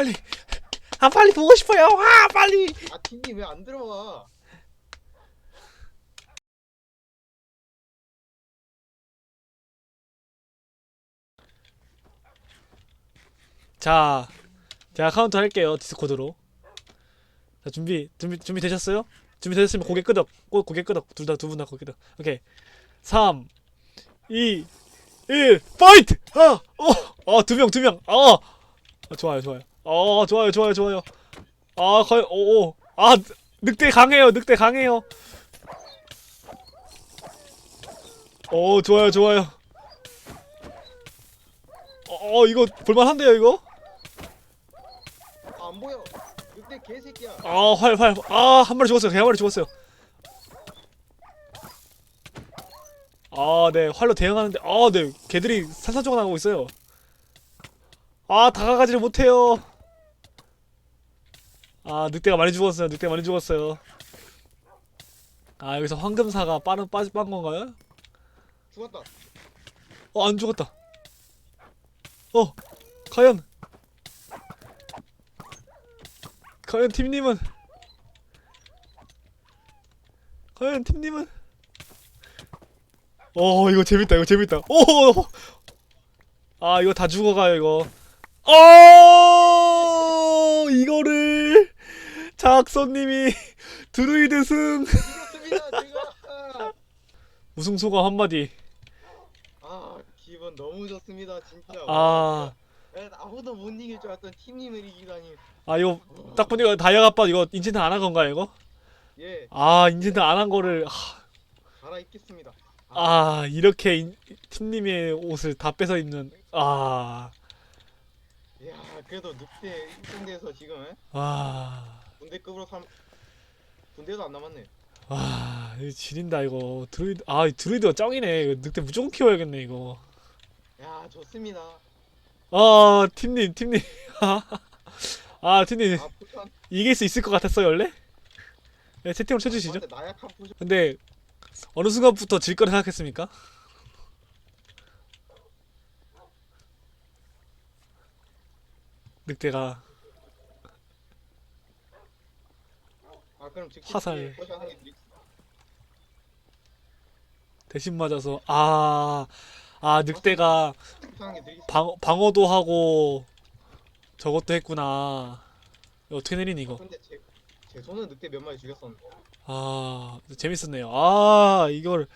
빨리. 아 빨리 보고 싶어요. 아 빨리. 아 팀님 왜 안 들어와? 자 제가 카운트 할게요 디스코드로. 자 준비 준비 준비 되셨어요? 준비 되셨으면 고개 끄덕 고, 고개 끄덕. 둘 다 두 분 다 고개 끄덕. 오케이. 3 2 1 파이트! 아어어두명두명아 아, 좋아요 좋아요 어 좋아요 좋아요 좋아요 아 거의 오아 늑대 강해요 늑대 강해요 오 좋아요 좋아요 어 이거 볼만한데요 이거 아, 안 보여. 늑대 개새끼야. 아, 활, 활. 아, 한 마리 죽었어요. 한 마리 죽었어요. 아, 네. 활로 대응하는데, 아, 네. 개들이 산산조각 나고 있어요. 아, 다가가지를 못해요. 아, 늑대가 많이 죽었어요. 늑대가 많이 죽었어요. 아, 여기서 황금사가 빠른, 빠지, 빤 건가요? 죽었다. 어, 안 죽었다. 어, 과연. 과연 팀님은. 과연 팀님은. 어, 이거 재밌다, 이거 재밌다. 오! 아, 이거 다 죽어가요, 이거. 어! 이거를. 작소님이 드루이드 승. 이겼습니다. 제가. 우승 소감 한마디. 아 기분 너무 좋습니다 진짜. 아. 야, 아무도 못 이길 줄 알았던 팀님을 이기다니. 아 이거 딱 보니까 다이아 아빠 이거 인챈트 안 한 건가요 이거? 예, 아 인챈트 안 한 거를 하, 갈아 입겠습니다. 아 이렇게 인, 팀님의 옷을 다 뺏어 입는 아, 야, 그래도 늑대 1등대에서 지금 에? 와, 군대급으로 삼 군대도 안 남았네. 와, 이거 지린다 이거 드루이드 아 이 드루이드가 짱이네 이거 늑대 무조건 키워야겠네 이거 야, 좋습니다. 아 팀님 팀님 아 팀님 아. 이길 수 있을 것 같았어요 원래? 네, 채팅으로 쳐주시죠 저한테 나약한 포션. 근데 어느 순간부터 질 거라 생각했습니까? 늑대가 아, 그럼 즉시 화살. 대신 맞아서 아, 아 늑대가 드리겠습니다. 방, 방어도 하고 저것도 했구나 이거 어떻게 내리니 이거 근데 제, 제 손은 늑대 몇 마리 죽였었는데. 아 재밌었네요 아 이걸